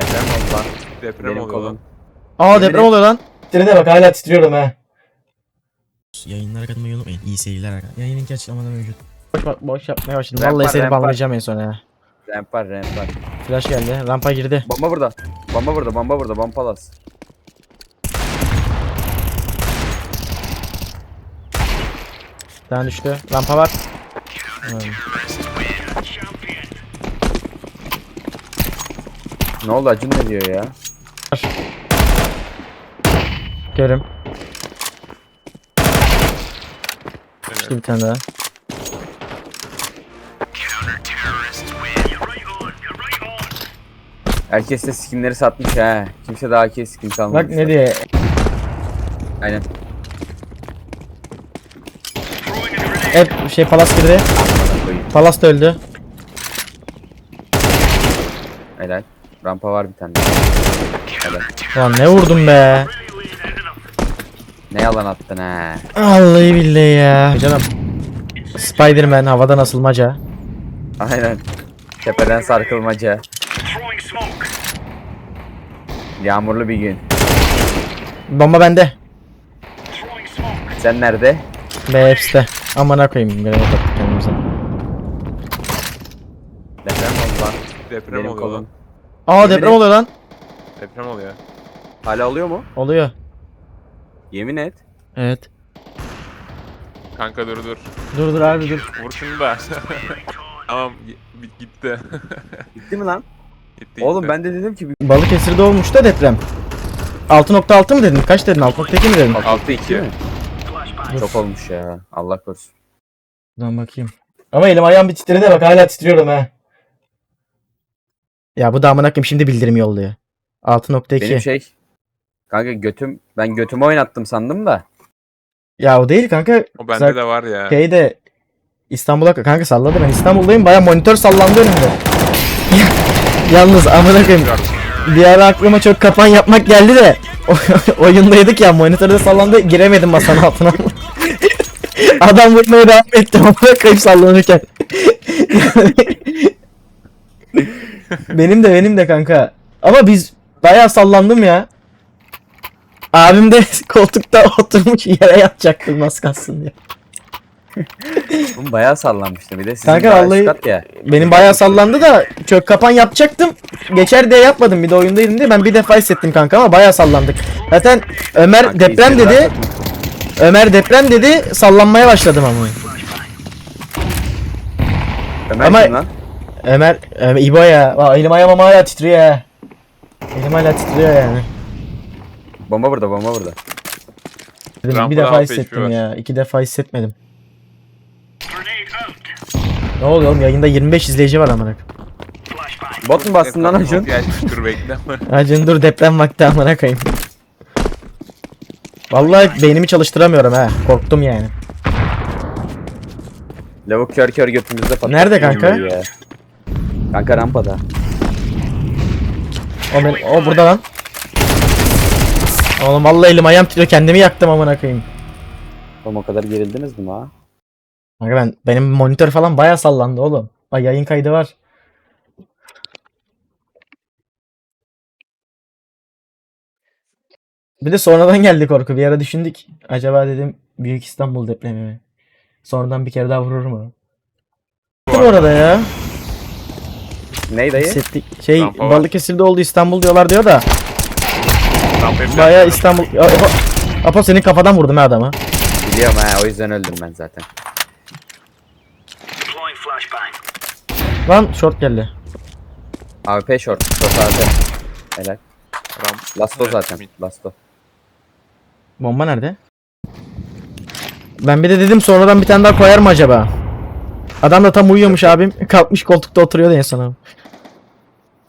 Deprem oldu lan. Deprem Benim oluyor kolum. lan. Aa deprem oluyor lan. Titrede bak hala titriyorum ha. Yayınlara katılmayı unutmayın. İyi seyirler arkadaşlar. Yayın linki açıklamada mevcut. Boş, bak- boş yapmaya başladım. Rampa, Vallahi seni rampa. banlayacağım en son ya. Ramp var ramp var. Flash geldi. Rampa girdi. Bomba burada. Bomba burada bomba burada bomba palas. Bir tane düştü. Rampa var. Hmm. Ne oldu Acun ne diyor ya? Evet. Düştü bir tane daha. Herkes de skinleri satmış ha. Kimse daha ki skin kalmamış. Bak ne diye. Aynen. Hep şey palas girdi. Palas da öldü. Helal. Rampa var bir tane. Helal. Lan ne vurdum be. Ne yalan attın ha. Vallahi billahi ya. Canım. Spiderman havadan asılmaca. Aynen. Tepeden sarkılmaca. Yağmurlu bir gün. Bomba bende. Sen nerede? Be hepsi Amına koyayım. Görev attık kendimize. Deprem oldu lan. Deprem Benim oluyor kolum. lan. Aa Yemin deprem et. oluyor lan. Deprem oluyor. Hala oluyor mu? Oluyor. Yemin et. Evet. Kanka dur dur. Dur dur abi dur. Vur şunu da. tamam gi- bit- gitti. Gitti mi lan? gitti Oğlum gitti. ben de dedim ki Balıkesir'de olmuş da deprem. 6.6 mı dedin? Kaç dedin? 6.2 mi dedin? 6-2 mi? Çok olmuş ya. Allah korusun. Dur bakayım. Ama elim ayağım bir titredi bak hala titriyorum ha. Ya bu da amına koyayım şimdi bildirim yolluyor. 6.2. Benim şey Kanka götüm ben götümü oynattım sandım da. Ya o değil kanka. O bende Sen- de var ya. Şeyde İstanbul'a kanka salladı ben İstanbul'dayım baya monitör sallandı önümde. Yalnız amına koyayım. Bir ara aklıma çok kapan yapmak geldi de oyundaydık ya monitörde sallandı giremedim masanın altına. Adam vurmaya devam etti amına koyayım sallanırken. Benim de benim de kanka. Ama biz bayağı sallandım ya. Abim de koltukta oturmuş yere yatacaktı nasıl kalsın diye. Oğlum bayağı sallanmıştı. Bir de sizin Kanka daha üst vallahi- kat ya. Benim bayağı sallandı da çök kapan yapacaktım. Geçer diye yapmadım bir de oyundaydım diye ben bir defa hissettim kanka ama bayağı sallandık. Zaten Ömer Kanka deprem dedi. ver. Ömer deprem dedi sallanmaya başladım ama. Ömer Ama- kim lan? Ömer, Ömer İbo ya. Aa, elim ayağım ama hala titriyor ya. Elim hala titriyor yani. Bomba burada bomba burada. Dedim, bir defa hissettim ya. iki defa hissetmedim. Ne oluyor oğlum yayında 25 izleyici var amına. Bot mu bastın lan Acun? Dur bekle. Acın dur deprem vakti amına koyayım. Vallahi beynimi çalıştıramıyorum ha. Korktum yani. Lavuk kör kör götümüzde patlattı. Nerede kanka? Ya. Kanka rampada. O, ben, o burada lan. Oğlum vallahi elim ayağım titriyor kendimi yaktım amına koyayım. Oğlum o kadar gerildiniz mi ha? Kanka ben benim monitör falan bayağı sallandı oğlum. Bak yayın kaydı var. Bir de sonradan geldi korku. Bir ara düşündük. Acaba dedim Büyük İstanbul depremi mi? Sonradan bir kere daha vurur mu? Bu arada ya. Ney dayı? Hissettik. Şey Rampa var. Balıkesir'de oldu İstanbul diyorlar diyor da. Rampayı bırak. İstanbul. Ya, Apo, Apo senin kafadan vurdum ha adamı. Biliyorum ha o yüzden öldüm ben zaten. Lan short geldi. AWP short. Short AWP. Helal. Ramp- Lasto Evet, zaten. mid. Lasto. Bomba nerede? Ben bir de dedim sonradan bir tane daha koyar mı acaba? Adam da tam uyuyormuş abim. Kalkmış koltukta oturuyordu en son abi.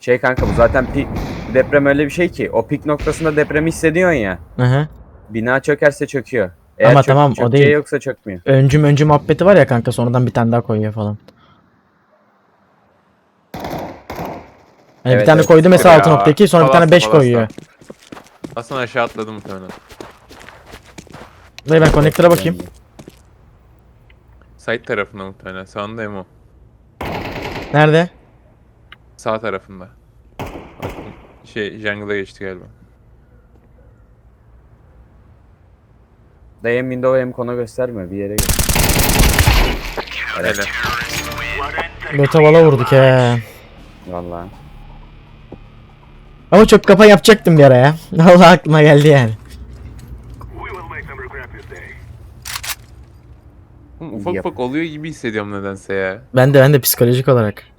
Şey kanka bu zaten pik deprem öyle bir şey ki o pik noktasında depremi hissediyorsun ya. Hı hı. Bina çökerse çöküyor. Eğer Ama çök- tamam, o çökeceği değil. yoksa çökmüyor. Öncüm öncü muhabbeti var ya kanka sonradan bir tane daha koyuyor falan. Hani bir Evet, tane evet. koydu mesela Ya, 6.2 sonra bir tane Palas'ta, 5 koyuyor. Aslında aşağı atladım muhtemelen. Dayı ben konektöre bakayım. Side tarafında muhtemelen. Sağında Emo. Nerede? Sağ tarafında. Şey jungle'a geçti galiba. Dayım window hem konu gösterme bir yere gel. Hele. Göte bala vurduk he. Vallahi. Ama çöp kapan yapacaktım bir ara ya. Vallahi aklıma geldi yani. Oğlum, Ufak Yap. ufak oluyor gibi hissediyorum nedense ya. Ben de ben de psikolojik olarak.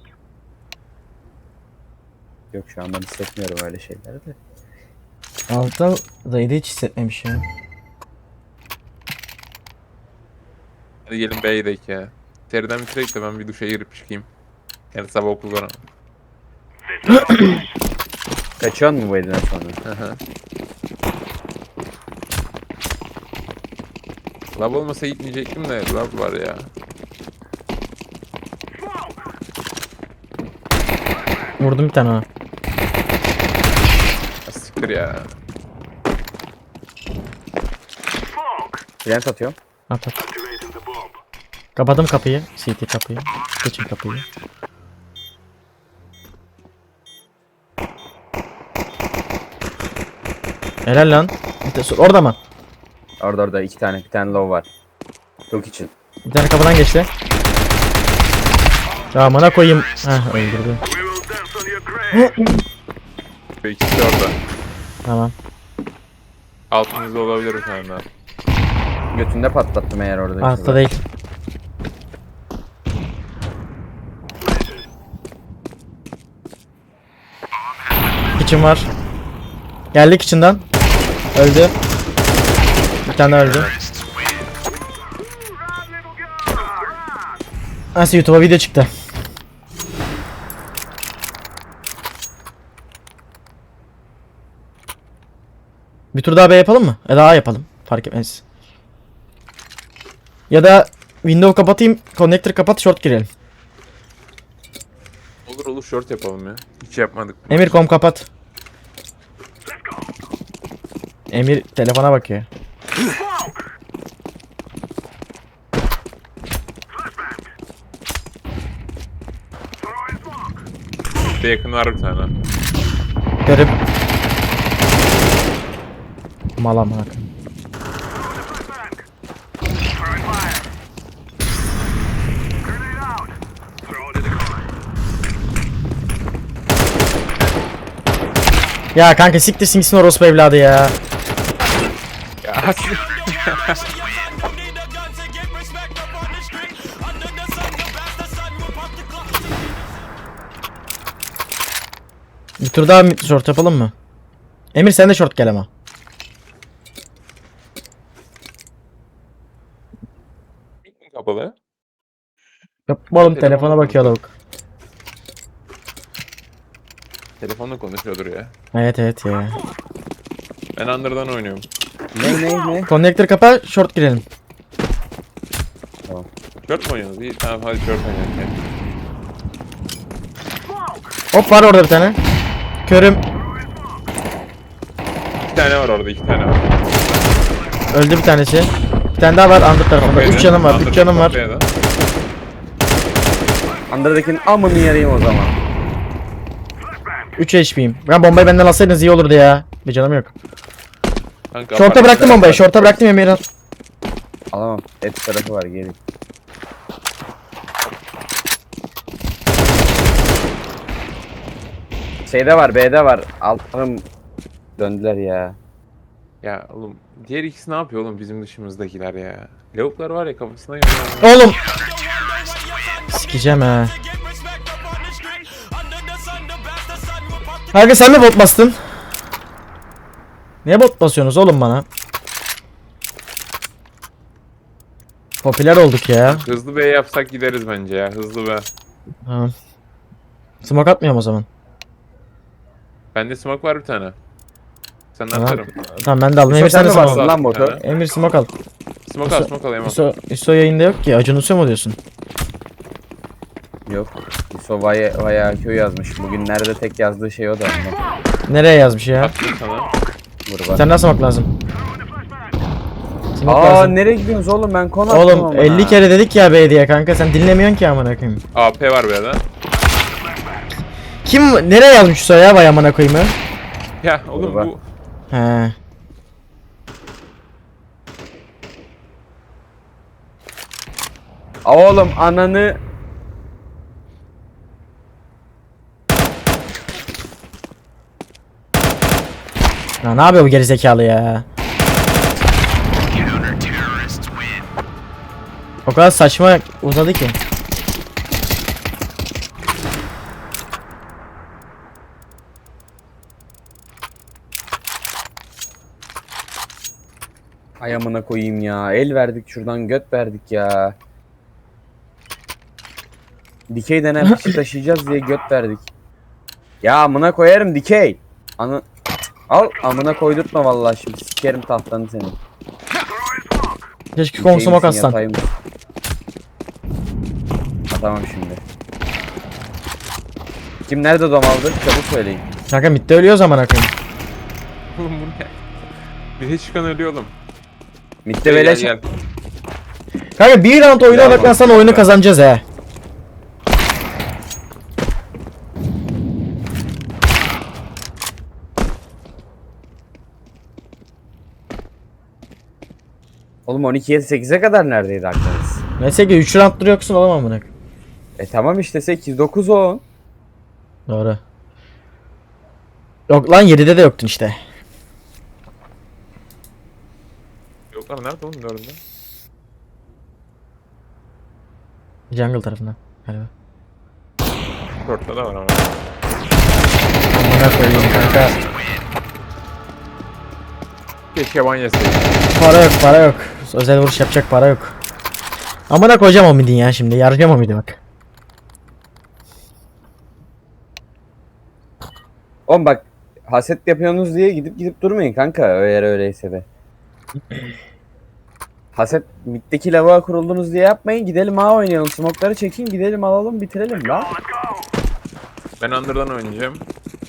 Yok şu an ben hissetmiyorum öyle şeyleri de. Altta dayıda hiç hissetmemiş ya. Hadi gelin B'ye gidelim ya. Seriden bitirek de ben bir duşa girip çıkayım. Yani sabah okul var. Kaçıyor mu bu elden sonra? Lab olmasa gitmeyecektim de lab var ya. Vurdum bir tane ona. Siktir ya. Plant atıyorum. At at. Kapadım kapıyı. CT kapıyı. Geçin kapıyı. Helal lan. Bir de- Orada mı? Orada orada iki tane bir tane low var. Çok için. Bir tane kapıdan geçti. Ya amına koyayım. Heh öldürdü. Ve ikisi de orada. Tamam. Altınızda olabilir bir tane daha. Götünde patlattım eğer orada. Altta değil. Kitchen var. Geldi kitchen'dan. Öldü. Bir tane öldü. Nasıl YouTube'a video çıktı. Bir tur daha B yapalım mı? E daha yapalım. Fark etmez. Ya da window kapatayım, connector kapat, short girelim. Olur olur short yapalım ya. Hiç yapmadık. Emir kom kapat. Emir telefona bakıyor. Bir yakın var bir tane. Görüp. Mala mala. Ya kanka siktir sinsin orospu evladı ya. Ya Bir tur daha short yapalım mı? Emir sen de short gel ama. Yap oğlum telefona lavuk. Telefonla konuşuyordur ya. Evet evet ya. Ben Under'dan oynuyorum. Ne ne ne? Connector kapa short girelim. Short mu oynuyorsunuz? İyi tamam hadi short oynayalım. ya. Hop var orada bir tane. Körüm. İki tane var orada iki tane var. Öldü bir tanesi. Bir tane daha var under tarafında. 3 canım var. 3 canım var. Kafaya da. Under'dakinin amını yarayım o zaman. 3 HP'yim. Ben bombayı benden alsaydınız iyi olurdu ya. Bir canım yok. Kanka, apart- bıraktım bombayı. Short'a bıraktım Emir al. Alamam. Et tarafı var geri. Şeyde var, B'de var. Altım döndüler ya. Ya oğlum diğer ikisi ne yapıyor oğlum bizim dışımızdakiler ya. Lavuklar var ya kafasına göre. Oğlum. Sikeceğim ha. Kanka sen mi bot bastın? Niye bot basıyorsunuz oğlum bana? Popüler olduk ya. Hızlı B yapsak gideriz bence ya. Hızlı B. Tamam. Smoke atmıyorum o zaman. Bende smoke var bir tane. Senden Tamam. atarım. Tamam ben de aldım. Emir sen de smoke al. lan botu? Ha. Emir smoke al. Smoke al smoke al Yaman. İso, İso yayında yok ki. Acun Isu mu diyorsun? Yok. Yusuf Vaya, Vaya Q yazmış. Bugünlerde tek yazdığı şey o da. ondan. Nereye yazmış ya? Attım sana. Vur bak. Sen nasıl smoke lazım? Smoke Aa lazım. nereye gidiyorsunuz oğlum ben konu attım Oğlum ama. 50 kere dedik ya be diye kanka sen dinlemiyorsun ki amına koyayım. AP var bir adam. Kim nereye yazmış o ya vay amına koyayım ya? Ya oğlum Kurban. bu He. Oğlum ananı Ya ne yapıyor bu gerizekalı ya? O kadar saçma uzadı ki. Ay amına koyayım ya. El verdik şuradan göt verdik ya. Dikey denen kişi taşıyacağız diye göt verdik. Ya amına koyarım dikey. Anı Al amına koydurtma vallahi şimdi sikerim tahtanı senin. Keşke Dikey konsumak misin, atsan. yatay mısın? Atamam şimdi. Kim nerede dom aldı? Çabuk söyleyin. Kanka midde ölüyor zaman akıyım. oğlum bu ne? Bir hiç çıkan ölüyor oğlum. Mitte Gel beleş. gel. Kanka bir round oyuna Ya bak ben sana oyunu kazanacağız he. Oğlum 12'ye 8'e kadar neredeydi aklınız? Neyse ki 3 round duruyorsun oğlum amına. koyayım. E tamam işte 8, 9, 10. Doğru. Yok lan 7'de de yoktun işte. Yok lan nerede oğlum dördünde? Jungle tarafından galiba. Short'ta da var ama. Amına koyayım kanka. Keşke ban yeseydim. Para yok para yok. Özel vuruş yapacak para yok. Amına koyacağım o midin ya şimdi. Yaracağım o midi bak. Oğlum bak haset yapıyorsunuz diye gidip gidip durmayın kanka eğer öyleyse de. Haset middeki lavuğa kuruldunuz diye yapmayın gidelim A oynayalım smoke'ları çekin gidelim alalım bitirelim la. Ben under'dan oynayacağım.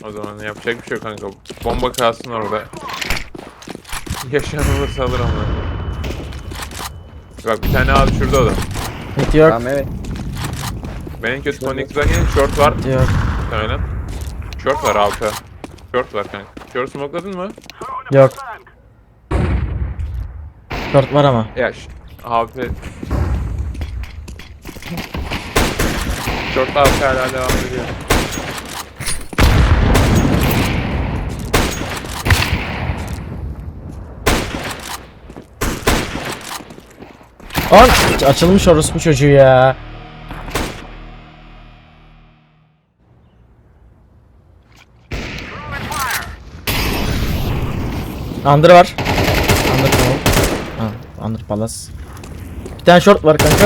O zaman yapacak bir şey yok kanka. Bomba kalsın orada. Yaşanılırsa alır ama. Bak bir tane abi şurada o da. Mid yok. Tamam evet. Benim kötü Phoenix'den gelin short var. Mid yok. Muhtemelen. Short var altta. Short var kanka. Short smoke'ladın mı? Yok. Short var ama. Ya ş- AP Short AP hala devam ediyor. Lan açılmış orospu çocuğu ya. Under var. Under tamam. Ha, Under Palace. Bir tane short var kanka.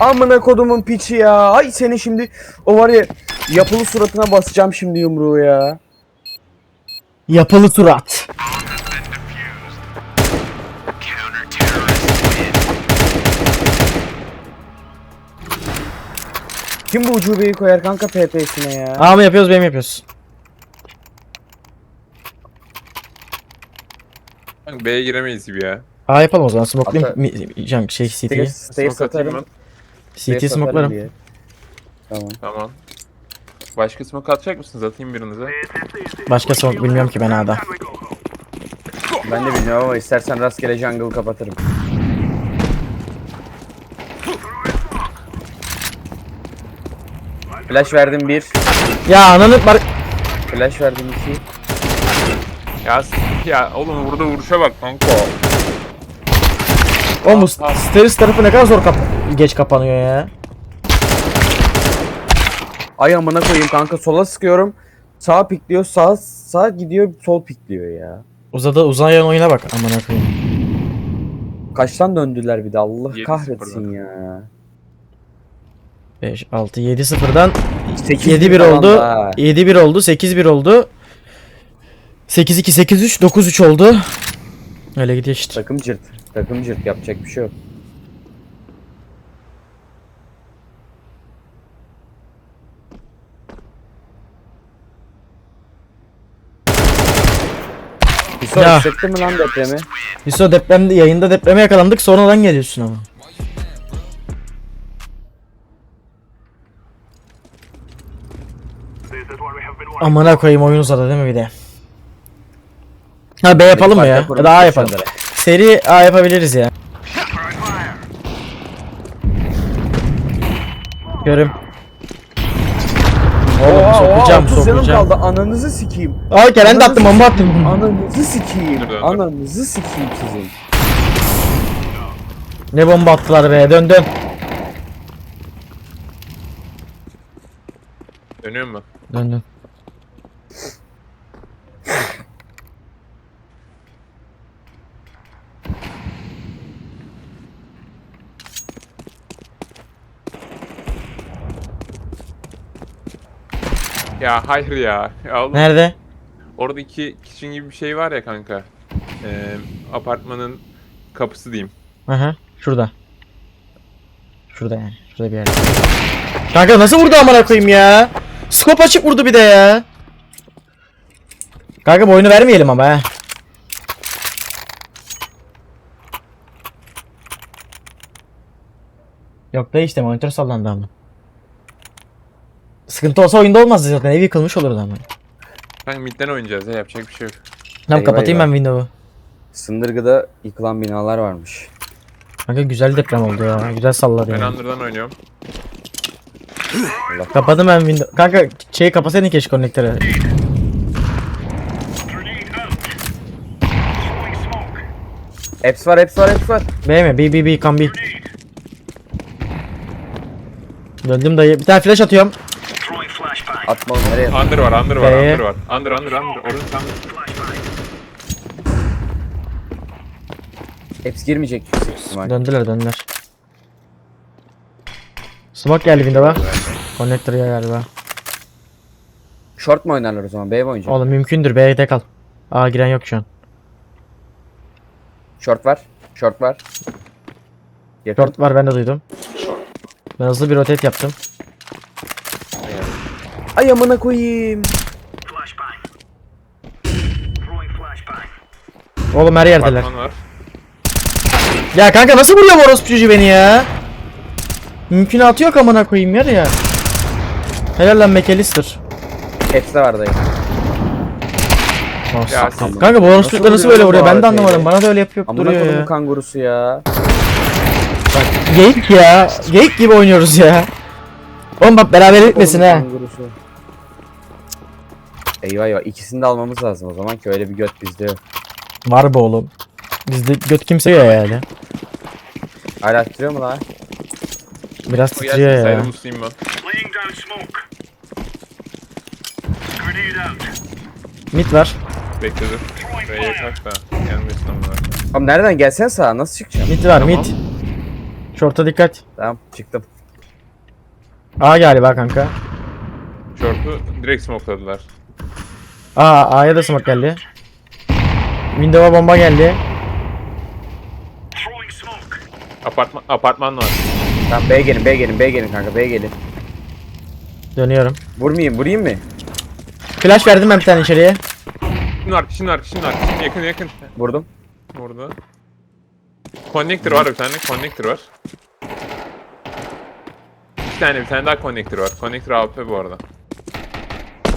Amına kodumun piçi ya. Ay seni şimdi o var ya yapılı suratına basacağım şimdi yumruğu ya. Yapılı surat. Kim bu ucubeyi koyar kanka PP'sine ya? A mı yapıyoruz B mi yapıyoruz? B'ye giremeyiz gibi ya. A yapalım o zaman. Smoke'layım. Hatta- mi- Junk şey CT'yi. Stairs, stairs Smoke atayım atarım. ben. CT smoke'larım. Tamam. Tamam. Başka smoke atacak mısınız? Atayım birinize. Başka smoke bilmiyorum ki ben A'da. Ben de bilmiyorum ama istersen rastgele jungle kapatırım. Flash verdim bir. Ya ananı bar... Flash verdim iki. Ya ya oğlum burada vuruşa bak kanka. Oğlum bu stairs tarafı ne kadar zor kap geç kapanıyor ya. Ay amına koyayım kanka sola sıkıyorum. Sağa pikliyor, sağ sağ gidiyor, sol pikliyor ya. Uzadı uzayan oyuna bak amına koyayım. Kaçtan döndüler bir de Allah Yedi kahretsin sıfırdan. ya. 5 6 7 0'dan 8 7 1 falan oldu. da. 7 1 oldu. 8 1 oldu. 8 2 8 3 9 3 oldu. Öyle gidiyor işte. Takım cırt. Takım cırt yapacak bir şey yok. İso Ya. hissettin mi lan depremi? Biz o depremde yayında depreme yakalandık sonradan geliyorsun ama. Amına koyayım oyun uzadı değil mi bir de? Ha B yapalım mı ya? Ya da A kurulmuş yapalım. Seri A yapabiliriz ya. Görüm. Oğlum Oha, oha, sokacağım 30 canım sokacağım. kaldı ananızı sikeyim. Aa Kerem de attım bomba attım. Ananızı sikeyim. Ananızı sikeyim sizin. Ne bomba attılar be dön dön. Dönüyor mu? Dön dön. Ya hayır ya. ya oğlum, Nerede? Oradaki kitchen gibi bir şey var ya kanka. Ee, apartmanın kapısı diyeyim. Aha şurada. Şurada yani. Şurada bir yerde. Kanka nasıl vurdu amına koyayım ya? Skop açık vurdu bir de ya. Kanka bu oyunu vermeyelim ama ha. Yok da işte monitör sallandı ama. Sıkıntı olsa oyunda olmazdı zaten ev yıkılmış olurdu ama. Kanka midden oynayacağız ya yapacak bir şey yok. Tamam Eyvah, kapatayım eyvah. ben window'u. Sındırgıda yıkılan binalar varmış. Kanka güzel deprem oldu ya. Güzel salladı Ben yani. Under'dan oynuyorum. Kapadım ben window. Kanka şeyi kapasaydın keşke konnektörü. Apps var, apps var, apps var. B mi? B B B kan B. Döndüm dayı. Bir tane flash atıyorum. Atma oğlum nereye? Under var, Under var, B'ye. Under var. Under, Under, Under. Orası Under. Apps girmeyecek yüksek ihtimal. Döndüler döndüler. Smoke geldi window'a. Connector'a galiba. Short mu oynarlar o zaman? B mi oynayacak? Oğlum mümkündür B'de kal. A giren yok şu an. Short var. Short var. Yakın. Short var ben de duydum. Ben hızlı bir rotate yaptım. Ay amına koyayım. Oğlum her yerdeler. Var. Ya kanka nasıl vuruyor bu orospu çocuğu beni ya? Mümkünatı yok amına koyayım yer ya. Helal lan McAllister. Apps de var dayı. Ya siz- Kanka bu orospu Nasıl çocuklar nasıl böyle vuruyor ben de anlamadım. Bana da öyle yapıyor Amına duruyor koyduğum ya. kangurusu ya. Geyik ya. Geyik gibi oynuyoruz ya. Oğlum bak beraber bitmesin Kodumun ha. Eyvah eyvah ikisini de almamız lazım o zaman ki öyle bir göt bizde yok. Var be oğlum. Bizde göt kimse yok yani. Hala titriyor mu lan? Biraz O titriyor gelsin ya. saydım Muslim ben. Laying down smoke. Grenade out. Mid var. Bekle dur. B'ye kaç da. Gelmesin. Oğlum nereden gelsen sağa nasıl çıkacağım? Mid var Tamam. mid. Short'a dikkat. Tamam çıktım. A galiba kanka. Short'u direkt smokeladılar. A A'ya da smoke geldi. Window'a bomba geldi. Apartman, apartman var. Tamam B gelin B gelin B gelin kanka B gelin. Dönüyorum. Vurmayayım vurayım mı? Flash verdim ben bir tane içeriye. Şimdi var, şimdi var, şimdi var. Şimdi yakın yakın. Vurdum. Burada. Connector var bir tane, connector var. Tane, bir tane daha connector var. Connector AWP bu arada.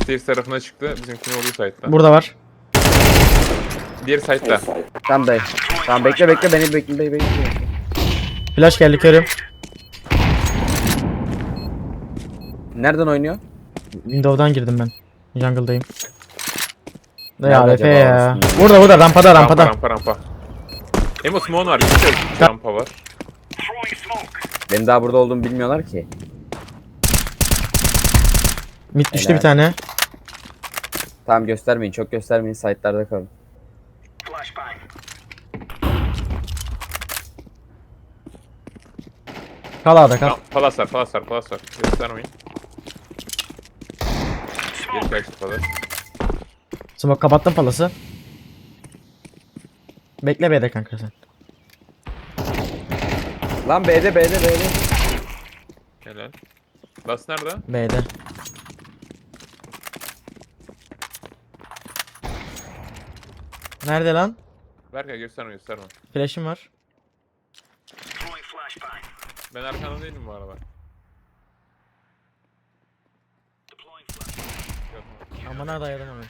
Stairs tarafına çıktı, bizimkinin olduğu site'da. Burada var. Diğer site'da. Tamam dayı. Tamam bekle bekle beni bekle bekle bekle. Flash geldi körüm. Nereden oynuyor? Window'dan girdim ben. Jungle'dayım. Nerede Ya AWP acaba ya. orası? Burada burada rampada Rampa, rampada. rampa, rampa. Emo Smoke var, bir şey yok. Rampa var. Benim daha burada olduğumu bilmiyorlar ki. Mid düştü Helal. bir tane. Tamam göstermeyin çok göstermeyin site'larda kalın. Kal A'da kal. Tamam, palas var, palas var, palas var. Göstermeyin. Geri kaçtı palas. Smoke kapattım palası. Bekle B'de kanka sen. Lan B'de B'de B'de. Helal. Last nerede? B'de. Nerede lan? Berkay gösterme gösterme. Flash'ım var. Ben arkanda değilim bu arada. Gördüm. Amına dayadım onu.